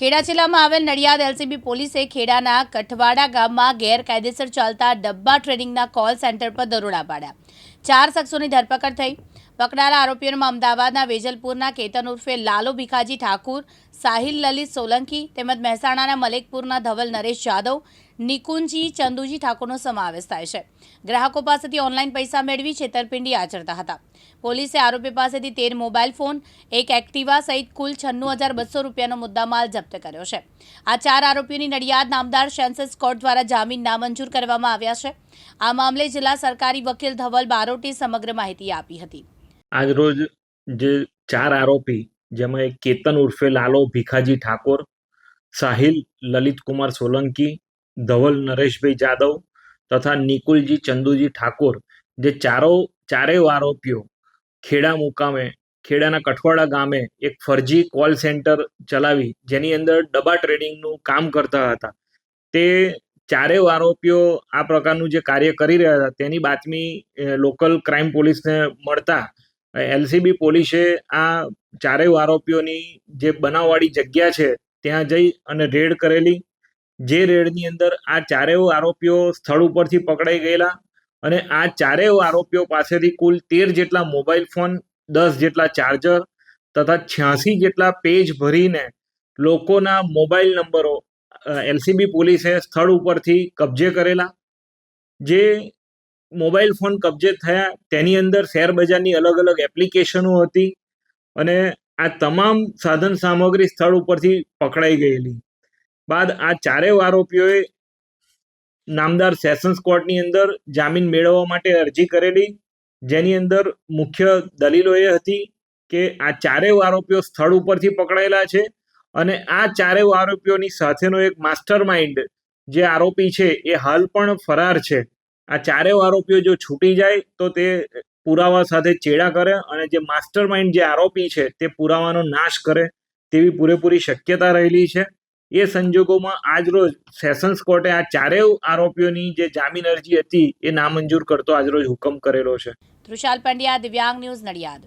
ખેડા જિલ્લામાં આવેલ નડિયાદ એલસીબી પોલીસે ખેડાના કઠવાડા ગામમાં ગેરકાયદેસર ચાલતા ડબ્બા ટ્રેડિંગના કોલ સેન્ટર પર દરોડા પાડ્યા. ચાર શખ્સોની ધરપકડ થઈ. પકડાયેલા આરોપીઓમાં અમદાવાદના વેજલપુરના કેતન ઉર્ફે લાલો ભીખાજી ઠાકુર, સાહિલ લલિત સોલંકી તેમજ મહેસાણાના મલેકપુરના ધવલ નરેશ જાદવ, નિકુંજી ચંદુજી ઠાકોરનો સમાવેશ થાય છે. ગ્રાહકો પાસેથી ઓનલાઈન પૈસા મેળવી છેતરપિંડી આચરતા હતા. પોલીસે આરોપી પાસેથી તેર મોબાઈલ ફોન, એક એક્ટિવા સહિત કુલ છન્નું હજાર બસો રૂપિયાનો મુદ્દામાલ જપ્ત કર્યો છે. આ ચાર આરોપીઓની નડિયાદ નામદાર સેન્સસ કોર્ટ દ્વારા જામીન નામંજૂર કરવામાં આવ્યા છે. આ મામલે જિલ્લા સરકારી વકીલ ધવલ બારોટી સમગ્ર માહિતી આપી હતી. આજરોજ જે ચાર આરોપી, જેમાં એક કેતન ઉર્ફે લાલો ભીખાજી ઠાકોર, સાહિલ લલિતકુમાર સોલંકી, ધવલ નરેશભાઈ જાદવ તથા નિકુલજી ચંદુજી ઠાકોર, જે ચારો, ચારેય આરોપીઓ ખેડા મુકામે, ખેડાના કઠવાડા ગામે એક ફરજી કોલ સેન્ટર ચલાવી, જેની અંદર ડબ્બા ટ્રેડિંગનું કામ કરતા હતા. તે ચારેય આરોપીઓ આ પ્રકારનું જે કાર્ય કરી રહ્યા હતા, તેની બાતમી લોકલ ક્રાઇમ પોલીસને મળતા એલસીબી પોલીસે આ ચારેય આરોપીઓની જે બનાવવાળી જગ્યા છે, ત્યાં જઈ અને રેડ કરેલી. જે રેડની અંદર આ ચારેય આરોપીઓ સ્થળ ઉપરથી પકડાઈ ગયેલા અને આ ચારેય આરોપીઓ પાસેથી કુલ તેર જેટલા મોબાઈલ ફોન, દસ જેટલા ચાર્જર તથા છ્યાસી જેટલા પેજ ભરીને લોકોના મોબાઈલ નંબરો એલસીબી પોલીસે સ્થળ ઉપરથી કબજે કરેલા. જે મોબાઈલ ફોન કબજે થયા, તેની અંદર શેર બજારની અલગ અલગ એપ્લિકેશનો હતી અને આ તમામ સાધન સામગ્રી સ્થળ ઉપરથી પકડાઈ ગયેલી. બાદ આ ચારેય આરોપીઓએ નામદાર સેશન્સ કોર્ટની અંદર જામીન મેળવવા માટે અરજી કરેલી. જેની અંદર મુખ્ય દલીલો એ હતી કે આ ચારેય આરોપીઓ સ્થળ ઉપરથી પકડાયેલા છે અને આ ચારેય આરોપીઓની સાથેનો એક માસ્ટર માઇન્ડ જે આરોપી છે એ હાલ પણ ફરાર છે. આ ચારેય આરોપીઓ જો છૂટી જાય તો તે પુરાવા સાથે ચેડા કરે અને જે માસ્ટર માઇન્ડ જે આરોપી છે તે પુરાવાનો નાશ કરે તેવી પૂરેપૂરી શક્યતા રહેલી છે. એ સંજોગોમાં આજરોજ સેશન્સ કોર્ટે આ ચારેય આરોપીઓની જે જામીન અરજી હતી એ નામંજૂર કરતો આજરોજ હુકમ કરેલો છે. તૃષાલ પંડ્યા દિવ્યાંગ ન્યૂઝ નડિયાદ.